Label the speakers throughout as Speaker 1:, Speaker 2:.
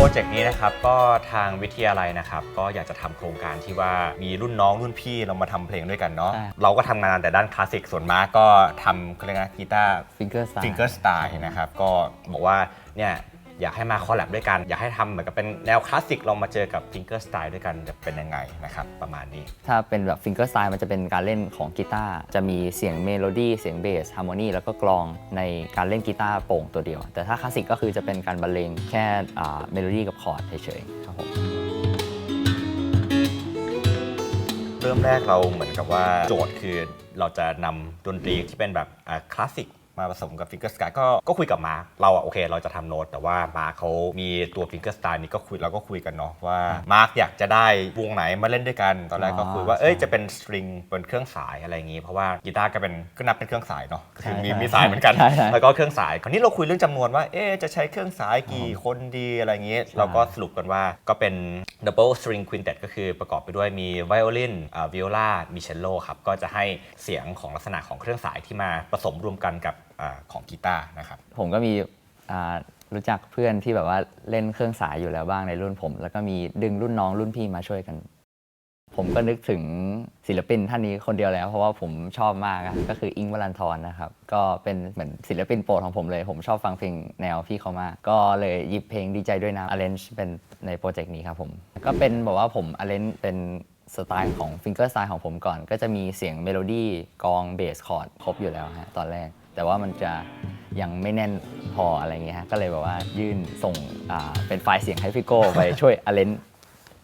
Speaker 1: โปรเจกต์นี้นะครับก็ทางวิทยาลัยนะครับก็อยากจะทำโครงการที่ว่ามีรุ่นน้องรุ่นพี่เรามาทำเพลงด้วยกันเนาะ
Speaker 2: ใช่
Speaker 1: เราก็ทำงานแต่ด้านคลาสสิกส่วนมากก็ทำเขาเรียกนะกีตาร์
Speaker 2: ฟิงเกอร์สไตล์
Speaker 1: ฟิงเกอร์สไตล์นะครับก็บอกว่าเนี่ย อยากให้มาคอลแลบด้วยกัน อยากให้ทำเหมือนกับเป็นแนวคลาสสิกลองมาเจอกับฟิงเกอร์สไตล์ด้วยกันจะเป็นยังไงนะครับประมาณนี้
Speaker 2: ถ้าเป็นแบบฟิงเกอร์สไตล์มันจะเป็นการเล่นของกีตาร์จะมีเสียงเมโลดี้เสียงเบสฮาร์โมนีแล้วก็กลองในการเล่นกีตาร์โปร่งตัวเดียว แต่ถ้าคลาสสิกก็คือจะเป็นการบรรเลงแค่เมโลดี้กับคอร์ดเฉยๆครับผม
Speaker 1: เริ่มแรกเราเหมือนกับว่าโจทย์คือเราจะนำดนตรีที่เป็นแบบคลาสสิก มาผสมกับฟิงเกอร์สไตล์ก็ก็คุยกับมาร์คเราอะโอเคเราจะทำโน้ตแต่ว่ามาร์คเขามีตัวฟิงเกอร์สไตล์นี้ก็คุยเราก็คุยกันเนาะว่ามาร์คอยากจะได้วงไหนมาเล่นด้วยกัน ตอนแรกก็คุยว่า
Speaker 2: อ๋อ
Speaker 1: เอ้ย
Speaker 2: ใช่
Speaker 1: จะเป็นสตริงเป็นเครื่องสายอะไรอย่างงี้ เพราะว่ากีตาร์ก็เป็นก็นับเป็นเครื่องสายเนาะคือมี
Speaker 2: ใช่
Speaker 1: มีสายเหมือนกัน
Speaker 2: ใช่ใช่
Speaker 1: แล้วก็เครื่องสาย คราวนี้เราคุยเรื่องจำนวนว่า เอ๊ะจะใช้เครื่องสายกี่คนดีอะไรอย่างงี้ เราก็สรุปกันว่าก็เป็น double string quintet ก็คือประกอบไปด้วยมีไวโอลินวิโอลามีเชลโลครับ ก็จะให้เสียงของลักษณะของเครื่องสายที่มาผสมรวมกันกับ อของกีตาร์นะครับ
Speaker 2: ผมก็มีรู้จักเพื่อนที่แบบว่าเล่นเครื่องสายอยู่แล้วบ้างในรุ่นผม แล้วก็มีดึงรุ่นน้องรุ่นพี่มาช่วยกัน ผมก็นึกถึงศิลปินท่านนี้คนเดียวแล้ว เพราะว่าผมชอบมากก็คืออิงค์วรันทรนะครับ ก็เป็นเหมือนศิลปินโปรดของผมเลย ผมชอบฟังเพลงแนวพี่เขามาก ก็เลยหยิบเพลงดีใจด้วยนะ arrange เป็นในโปรเจกต์นี้ครับผม ก็เป็นบอกว่าผม arrange เป็นสไตล์ของฟิงเกอร์สไตล์ของผมก่อน ก็จะมีเสียงเมโลดี้กองเบสคอร์ดครบอยู่แล้วฮะตอนแรก แต่ว่ามันจะยังไม่แน่นพออะไรเงี้ยฮะก็เลยแบบว่ายื่นส่งอ่าเป็นไฟล์เสียงให้พี่โก้ไปช่วย arrange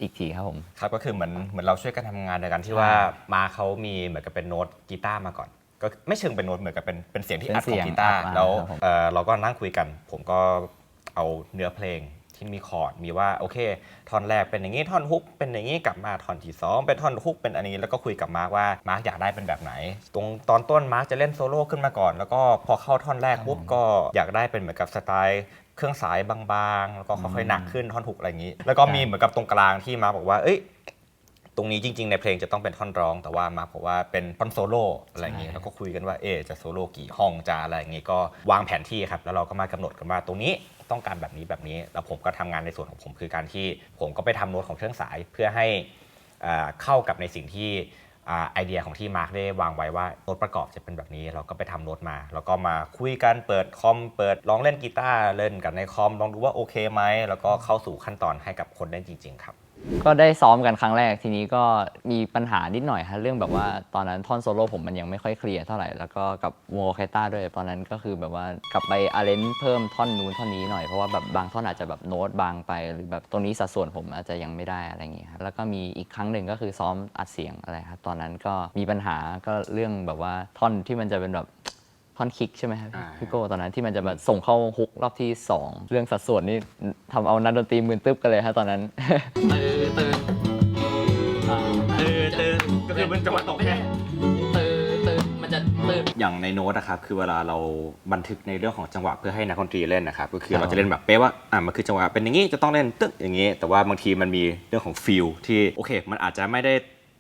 Speaker 2: อีกทีครับผม
Speaker 1: ครับก็คือเหมือนเหมือนเราช่วยกันทำงานในการที่ว่ามาเขามีเหมือนกับเป็นโน้ตกีตาร์มาก่อน ก็ไม่เชิงเป็นโน้ตเหมือนกับเป็นเป็นเสียงที่
Speaker 2: เป็น
Speaker 1: อัดข
Speaker 2: เสี
Speaker 1: อง
Speaker 2: ยง
Speaker 1: กีตาร์
Speaker 2: อัดมา
Speaker 1: แล้ว
Speaker 2: ครับผม
Speaker 1: เอ่อเราก็นั่งคุยกัน ผมก็เอาเนื้อเพลง ที่มีคอร์ดมีว่าโอเคท่อนแรกเป็นอย่างนี้ท่อนฮุกเป็นอย่างนี้กลับมาท่อนที่สองเป็นท่อนฮุกเป็นอันนี้แล้วก็คุยกับมาร์กว่ามาร์กอยากได้เป็นแบบไหน ตรงตอนต้นมาร์กจะเล่นโซโล่ขึ้นมาก่อน แล้วก็พอเข้าท่อนแรกปุ๊บก็อยากได้เป็นเหมือนกับสไตล์เครื่องสายบางๆ แล้วก็ค่อยๆหนักขึ้นท่อนฮุกอะไรอย่างนี้ แล้วก็มีเหมือนกับตรงกลางที่มาร์คบอกว่า เอ้ย ตรงนี้จริง ๆ ในเพลงจะต้องเป็นท่อนร้อง แต่ว่ามาบอกว่าเป็นท่อนโซโล่อะไรอย่างงี้
Speaker 2: ใช่
Speaker 1: แล้วก็คุยกันว่าเอะจะโซโล่กี่ห้องจะอะไรอย่างงี้ก็วางแผนที่ครับแล้วเราก็มากำหนดกันว่าตรงนี้ต้องการแบบนี้แบบนี้ แล้วผมก็ทำงานในส่วนของผมคือการที่ผมก็ไปทำโน้ตของเครื่องสายเพื่อให้อ่าเข้ากับในสิ่งที่อ่าไอเดียของที่มาร์คได้วางไว้ว่าโน้ตประกอบจะเป็นแบบนี้ เราก็ไปทำโน้ตมา แล้วก็มาคุยกันเปิดคอมเปิดลองเล่นกีตาร์เล่นกันในคอมลองดูว่าโอเคไหมแล้วก็เข้าสู่ขั้นตอนให้กับคนเล่นจริง ๆ ครับ
Speaker 2: ก็ได้ซ้อมกันครั้งแรกทีนี้ก็มีปัญหานิดหน่อยฮะเรื่องแบบว่าตอนนั้นท่อนโซโล่ผมมันยังไม่ค่อยเคลียร์เท่าไหร่แล้วก็กับวงโอเคสตราด้วยตอนนั้นก็คือแบบว่ากลับไปอาร์เรนเพิ่มท่อนนู้นท่อนนี้หน่อยเพราะว่าแบบบางท่อนอาจจะแบบโน้ตบางไป หรือแบบตรงนี้สัดส่วนผมอาจจะยังไม่ได้อะไรอย่างเงี้ยครับแล้วก็มีอีกครั้งหนึ่งก็คือซ้อมอัดเสียงอะไรครับตอนนั้นก็มีปัญหาก็เรื่องแบบว่าท่อนที่มันจะเป็นแบบท่อนคิกใช่ไหมครับ
Speaker 1: อ่า
Speaker 2: พี่โก้ตอนนั้นที่มันจะแบบส่งเข้าฮุกรอบที่สองเรื่องสัดส่วนนี่ทำเอานักดนตรีมืนตึ๊บกันเลยฮะตอนนั้น
Speaker 3: ตื่นตื่น อ
Speaker 1: มันจังหวะตกแค่
Speaker 3: ตื่นตื่นมันจะตื่น
Speaker 1: อย่างในโน้ตนะครับคือเวลาเราบันทึกในเรื่องของจังหวะเพื่อให้นักดนตรีเล่นนะครับก็คือ
Speaker 2: ครับ
Speaker 1: เราจะเล่นแบบเป๊ะว่าอะมันคือจังหวะเป็นอย่างนี้จะต้องเล่นตึ๊กอย่างนี้ แต่ว่าบางทีมันมีเรื่องของฟิลที่โอเค มันอาจจะไม่ได้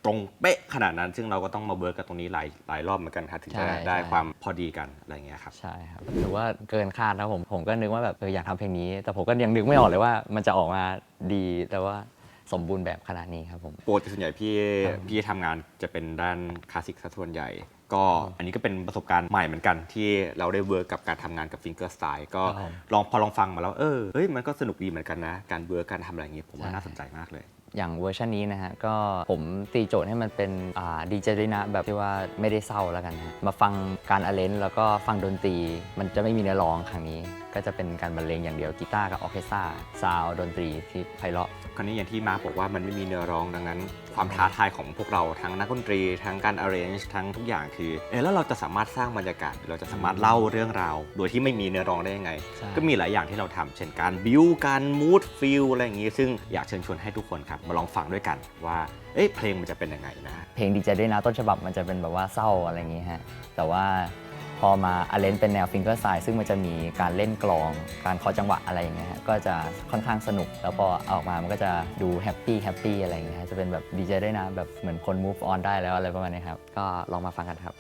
Speaker 1: ตรงเป๊ะขนาดนั้น ซึ่งเราก็ต้องมาเวิร์กกับตรงนี้หลายหลายรอบเหมือนกันครับถึงจะ
Speaker 2: ใช่
Speaker 1: ได้
Speaker 2: ใช่
Speaker 1: ความพอดีกันอะไรอย่างเงี้ยครับ
Speaker 2: ใช่ครับถือว่าเกินคาดแล้วผมผมก็นึกว่าแบบเอออยากทำเพลงนี้ แต่ผมก็ยังนึกไม่ออกเลยว่ามันจะออกมาดีแต่ว่า สมบูรณ์แบบขนาดนี้ครับผม
Speaker 1: โปรส่วนใหญ่พี่
Speaker 2: ครับ
Speaker 1: พี่ทำงานจะเป็นด้านคลาสสิกซะส่วนใหญ่ ก็อันนี้ก็เป็นประสบการณ์ใหม่เหมือนกันที่เราได้เวิร์กกับการทำงานกับฟิงเกอร์สไตล์ก็
Speaker 2: ครับ
Speaker 1: ลองพอลองฟังมาแล้วเออเฮ้ยมันก็สนุกดีเหมือนกันนะ การเวิร์กการทำอะไรอย่างงี้ผมว่า
Speaker 2: ใช่
Speaker 1: น่าสนใจมากเลย
Speaker 2: อย่างเวอร์ชันนี้นะฮะ ก็ผมตีโจทย์ให้มันเป็นดีเจด้วยนะแบบที่ว่าไม่ได้เศร้าแล้วกันฮะ มาฟังการอเลนแล้วก็ฟังดนตรี มันจะไม่มีเนื้อร้องครั้งนี้ ก็จะเป็นการบรรเลงอย่างเดียวกีตาร์กับออร์เคสตราซาวดนตรีที่ไพเราะ
Speaker 1: คราวนี้อย่างที่มาร์คบอกว่ามันไม่มีเนื้อร้องดังนั้น ความท้าทายของพวกเราทั้งนักดนตรี ทั้งการ arrange ทั้งทุกอย่างคือเออแล้วเราจะสามารถสร้างบรรยากาศ เราจะสามารถเล่าเรื่องราว โดยที่ไม่มีเนื้อร้องได้ยังไง
Speaker 2: ใช่
Speaker 1: ก็มีหลายอย่างที่เราทำเช่นการบิวการมูดฟิลอะไรอย่างงี้ ซึ่งอยากเชิญชวนให้ทุกคนครับมาลองฟังด้วยกันว่าเอ้ยเพลงมันจะเป็นยังไงนะ
Speaker 2: เพลงดีใจด้วยนะต้นฉบับมันจะเป็นแบบว่าเศร้าอะไรอย่างงี้ฮะแต่ว่าพ อมาอเลนเป็นแนวฟิงเกอร์สไ e ซึ่งมันจะมีการเล่นกลอง การเคาะจังหวะอะไรอย่างเงี้ยก็จะค่อนข้างสนุก แล้วพอออกมามันก็จะดูแฮปปี้แฮปปี้อะไรอย่างเงี้ยจะเป็นแบบดีใจด้วยนะแบบเหมือนคน move on ได้แล้วอะไรประมาณนี้ครับ ก็ลองมาฟังกันครับ